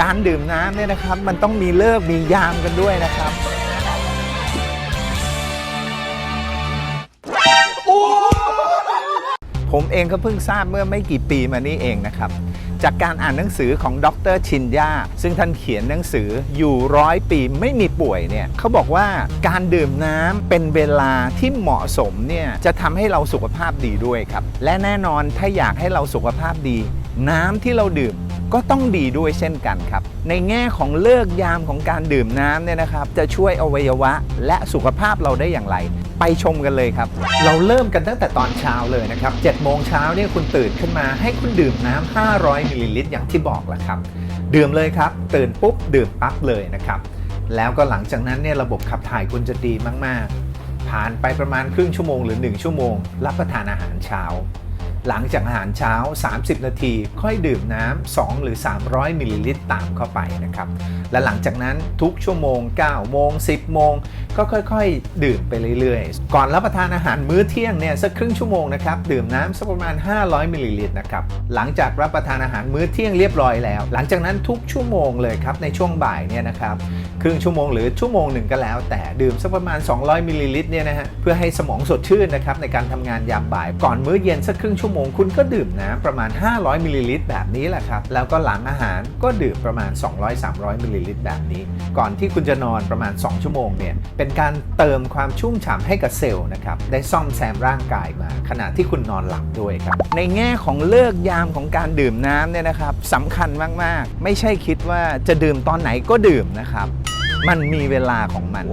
การดื่มน้ำเนี่ยนะครับ มันต้องมีเลิกมียามกันด้วยนะครับผมเองก็เพิ่งทราบเมื่อไม่กี่ปีมานี้เองนะครับ จากการอ่านหนังสือของดรชินยาซึ่งท่านเขียนหนังสืออยู่ร้อยปีไม่มีป่วยเนี่ยเขาบอกว่าการดื่มน้ำเป็นเวลาที่เหมาะสมเนี่ยจะทำให้เราสุขภาพดีด้วยครับ และแน่นอนถ้าอยากให้เราสุขภาพดี น้ำที่เราดื่ม ก็ต้องดีด้วยเช่นกันครับ ในแง่ของเลิกยามของการดื่มน้ำเนี่ยนะครับ จะช่วยอวัยวะและสุขภาพเราได้อย่างไร ไปชมกันเลยครับ เราเริ่มกันตั้งแต่ตอนเช้าเลยนะครับ7โมงเช้าเนี่ยคุณตื่นขึ้นมาให้คุณดื่มน้ำ500มิลลิลิตรอย่างที่บอกแหละครับ ดื่มเลยครับ ตื่นปุ๊บดื่มปั๊บเลยนะครับ แล้วก็หลังจากนั้นเนี่ยระบบขับถ่ายคุณจะดีมากๆ ผ่านไปประมาณครึ่งชั่วโมงหรือ 1 ชั่วโมง รับประทานอาหารเช้า หลังจากอาหารเช้า 30 นาที ค่อยดื่มน้ำ 2 หรือ 300มิลลิลิตรตามเข้าไปนะครับ และหลังจากนั้นทุกชั่วโมง 9 โมง 10 โมง ก็ค่อยๆ ดื่มไปเรื่อยๆ ก่อนรับประทานอาหารมื้อเที่ยงเนี่ยสักครึ่งชั่วโมงนะครับ ดื่มน้ำสักประมาณ 500มิลลิลิตรนะครับ หลังจากรับประทานอาหารมื้อเที่ยงเรียบร้อยแล้ว หลังจากนั้นทุกชั่วโมงเลยครับในช่วงบ่ายเนี่ยนะครับครึ่งชั่วโมงหรือชั่วโมงหนึ่งก็แล้ว แต่ดื่มสักประมาณ 200มิลลิลิตรเนี่ยนะฮะเพื่อให้สมองสดชื่นนะครับในการทำงานยามบ่ายก่อนมื้อเย็นสักครึ่งชั่วโมงคุณก็ดื่มน้ำประมาณ 500มิลลิลิตรแบบนี้แหละครับ แล้วก็หลังอาหารก็ดื่มประมาณ 200-300มิลลิลิตรแบบนี้ ก่อนที่คุณจะนอนประมาณ 2 ชั่วโมงเนี่ย เป็นการเติมความชุ่มฉ่ำให้กับเซลล์นะครับ ได้ซ่อมแซมร่างกายมา ขณะที่คุณนอนหลับด้วยครับ ในแง่ของเลิกยามของการดื่มน้ำเนี่ยนะครับสำคัญมากๆ ไม่ใช่คิดว่าจะดื่มตอนไหนก็ดื่มนะครับ มันมีเวลาของมัน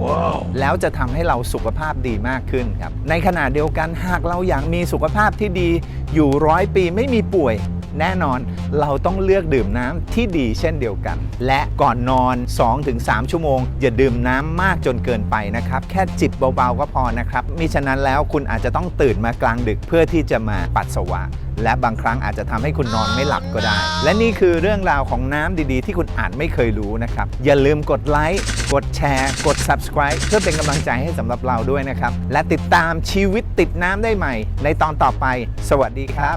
แล้วจะทำให้เราสุขภาพดีมากขึ้นครับ ในขณะเดียวกันหากเราอยากมีสุขภาพที่ดีอยู่ร้อยปีไม่มีป่วยแน่นอน เราต้องเลือกดื่มน้ำที่ดีเช่นเดียวกัน และก่อนนอน 2-3 ชั่วโมง อย่าดื่มน้ำมากจนเกินไปนะครับ แค่จิบเบาๆก็พอนะครับมิฉะนั้นแล้วคุณอาจจะต้องตื่นมากลางดึกเพื่อที่จะมาปัสสาวะ และบางครั้งอาจจะทำให้คุณนอนไม่หลับก็ได้ และนี่คือเรื่องราวของน้ำดีๆ ที่คุณอาจไม่เคยรู้นะครับอย่าลืมกดไลค์กดแชร์ กด subscribe เพื่อเป็นกำลังใจให้สำหรับเราด้วยนะครับ และติดตามชีวิตติดน้ำได้ใหม่ ในตอนต่อไป สวัสดีครับ